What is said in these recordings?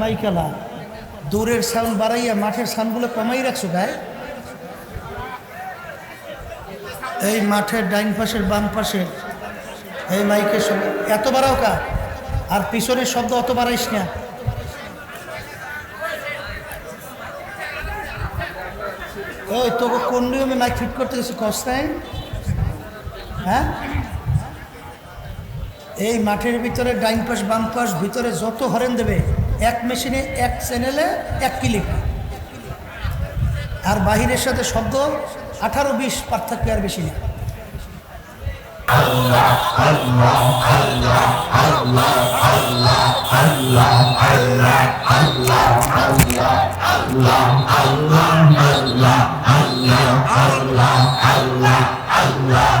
মাইকেলা, দূরের সাউন্ড বাড়াইয়া মাঠের সাউন্ডগুলো কমাই রাখছো গায়ে এই মাঠের ডাইন পাশের বাম পাশের এই মাইকের শব্দ এত বাড়াও কা? আর পিছনের শব্দ অত বাড়াইস না। ওই, তোকে কোন নিয়মে মাইক ফিট করতে গেছি কস্তাইন হ্যাঁ? এই মাঠের ভিতরে, ডাইন পাশ, বাম পাশ, ভিতরে যত হরেন দেবে এক মেশিনে এক চ্যানেলে এক ক্লিক আর বাহিরের সাথে শব্দ আঠারো বিশ পার্থক্য আর বেশি নেই Allah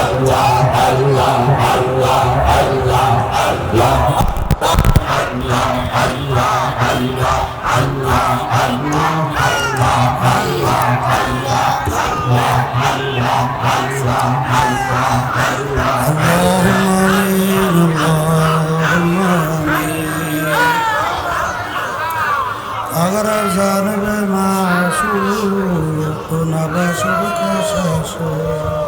I'm not Baba Shubh Kasha Shubh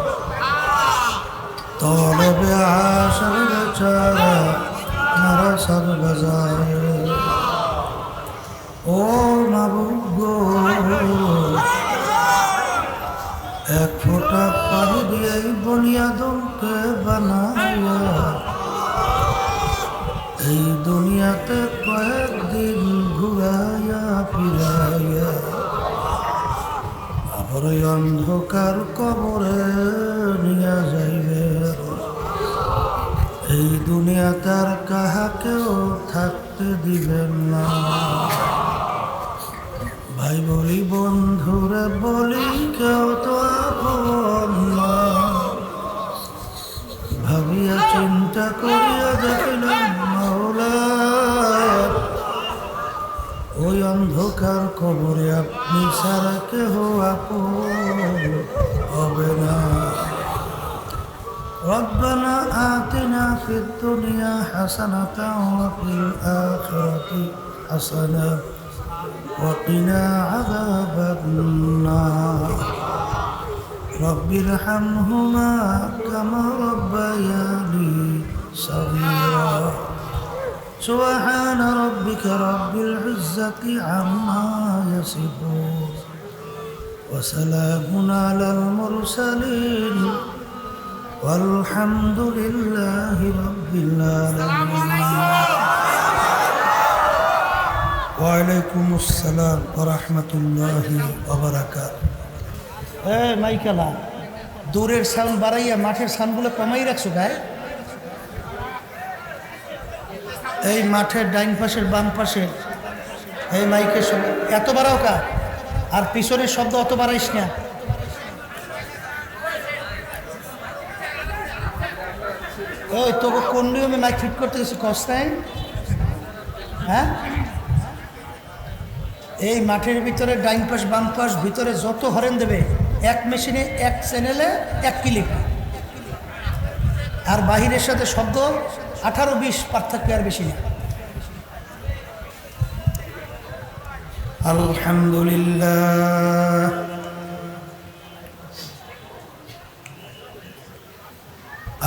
অন্ধকার কবরে নিয়ে যাইবে। এই দুনিয়া তার কাহাকেও থাকতে দিবেন না। ভাই বলি, বন্ধুরে বলি, কেউ তো ভাবিয়া চিন্তা করিয়া দেখিলাম অন্ধকার কবরে আপনি সারা কেহ আপন হবে না ربنا آتنا في الدنيا حسنة وفي الآخرة حسنة وقنا عذاب النار رب ارحمهما كما ربياني صغيرا سبحان ربك رب العزة عما يصفون وسلام على المرسلين والحمد لله رب العالمين وعليكم السلام ورحمة الله وبركاته এ মাইকেলা দূরের সাউন্ড বাড়াইয়া মাঠের সাউন্ডগুলো কমাই রাখছো গায়ে এই মাঠের ডাইন পাশের বাম পাশের। এই মাইকের শব্দ এত বাড়াও কা? আর পিছনের শব্দ অত বাড়াইস না। ওই তোকে কোন নিয়মে মাইক ফিট করতে গেছি কস্তাইন হ্যাঁ? এই মাঠের ভিতরে ডাইন পাশ, বাম পাশ, ভিতরে যত হরেন দেবে, এক মেশিনে, এক চ্যানেলে, এক ক্লিক আর বাহিরের সাথে শব্দ আঠারো বিশ পার্থক্য আর বেশি না আলহামদুলিল্লাহ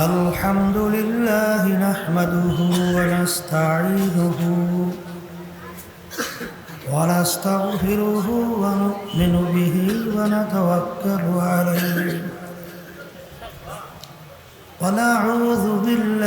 الحمد لله نحمده ونستعينه ونستغفره ونؤمن به ونتوكل عليه ونعوذ بالله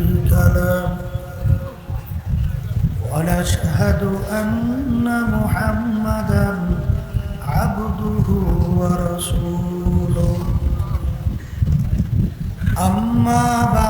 له ونشهد أن محمدا عبده ورسوله أما بعد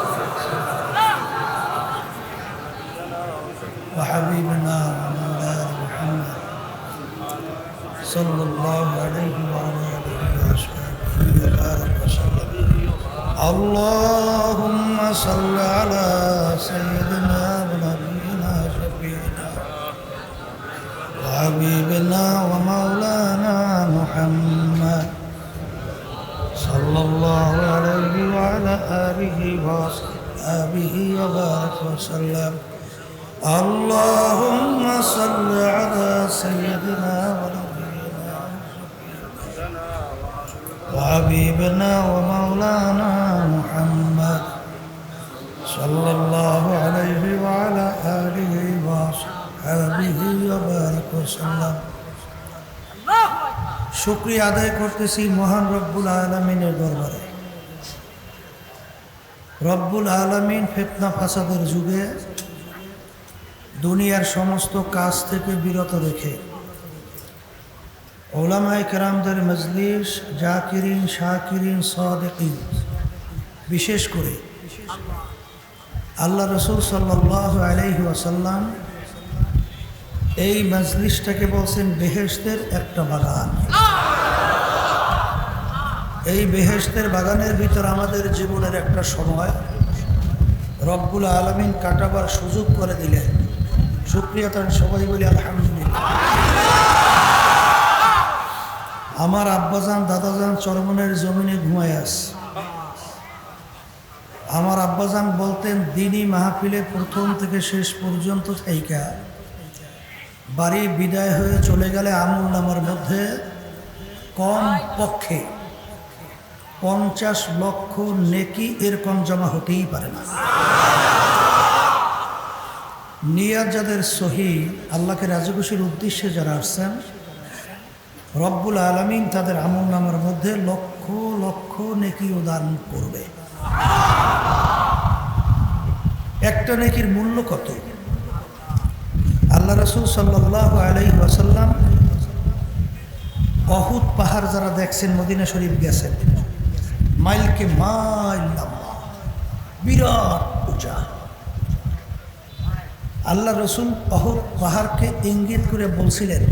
اللهم صل على سيدنا ونبينا شفينا وحبيبنا ومولانا محمد صلى الله عليه وعلى آله وصحبه وبارك وسلم. اللهم صل على سيدنا ونبينا وحبيبنا ومولانا محمد صلى الله عليه وعلى آله وصحبه وبارك وسلم শুক্রিয়া আদায় করতেছি মহান রব্বুল আলমিনের দরবারে রব্বুল আলমিন ফেতনা ফাসাদের যুগে দুনিয়ার সমস্ত কাজ থেকে বিরত রেখে ওলামায় কেরামদের মজলিস জাকিরিন, শাকিরিন, সাদেকিন। বিশেষ করে আল্লাহ রসুল সাল্লাহ আলাইহি ওয়াসাল্লাম এই মজলিসটাকে বলছেন বেহেশতের একটা বাগান। এই বেহেশতের বাগানের ভিতর আমাদের জীবনের একটা সময়। রব্বুল আলমিন কাটাবার সুযোগ করে দিলেন। সুক্রিয়া তার সবাই বলি আলহামদুলিল্লাহ। আমার আব্বাজান, দাদাজান চরমনের জমিনে ঘুমায় আস আমার আব্বাজান বলতেন, দিনই মাহফিলে প্রথম থেকে শেষ পর্যন্ত থাইকা। বাড়ি বিদায় হয়ে চলে গেলে আমুল নামার মধ্যে কম পক্ষে পঞ্চাশ লক্ষ নেকি এরকম জমা হতেই পারে না। নিয়ার যাদের সহি, আল্লাহকে রাজকুশির উদ্দেশ্যে যারা আসছেন রব্বুল আলমিন তাদের আমল নামার মধ্যে লক্ষ লক্ষ নেকি উদান করবে। একটা নেকির মূল্য কত? আল্লাহ রসুল সাল্লাহ আলাই ওয়াসাল্লাম অহুদ পাহাড় যারা দেখছেন, মদিনা শরীফ গেছেন, মাইলকে মাইল বিরাট উঁচা। আল্লাহ রসুল অহুদ পাহাড়কে ইঙ্গিত করে বলছিলেন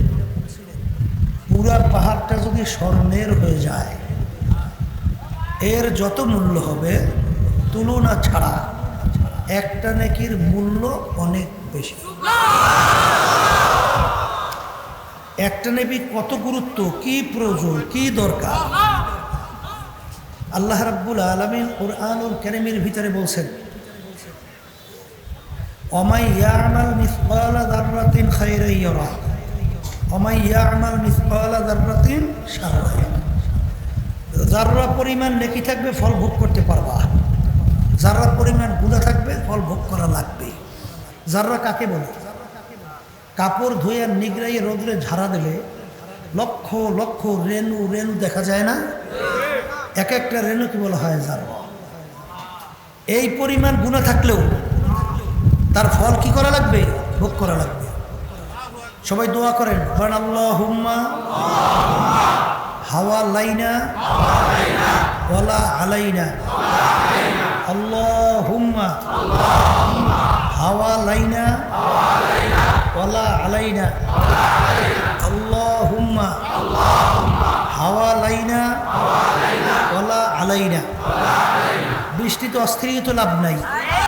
পুরা পাহাড়টা যদি স্বর্ণের হয়ে যায়, এর যত মূল্য হবে, তুলনা ছাড়া একটা নেকির মূল্য অনেক বেশি। একটা নেবি কত গুরুত্ব, কি প্রয়োজন, কি দরকার? আল্লাহ রাব্বুল আলমিন কোরআনুল কেরেমের ভিতরে বলছেন অমাই ইয়ামাল মিসকালা দাররাতিন খাইরাই ইয়ারা অমাই ইয়ামাল মিসকালা দাররাতিন শাররা যাররা পরিমাণ নেকি থাকবে, ফল ভোগ করতে পারবা। যাররা পরিমাণ গুণা থাকবে, ফল ভোগ করা লাগবে। যাররা কাকে বলে? কাপড় ধুয়ে নিগড়াইয়ে রোদ্রে ঝাড়া দিলে লক্ষ লক্ষ রেণু রেণু দেখা যায় না? এক একটা রেণুকে বলা হয়? যার এই পরিমাণ গুণা থাকলেও তার ফল কি করা লাগবে? ভোগ করা লাগবে। সবাই দোয়া করেন কারণ আল্লাহ হুম্মা হাওয়া লাইনা ওয়ালা আলাইনা আল্লাহ হুম্মা হাওয়া লাইনা ওয়ালা আলাইনা আল্লাহ হুম্মা হাওয়া লাইনা ওয়ালা আলাইনা। বৃষ্টি তো অস্থির তো লাভ নাই।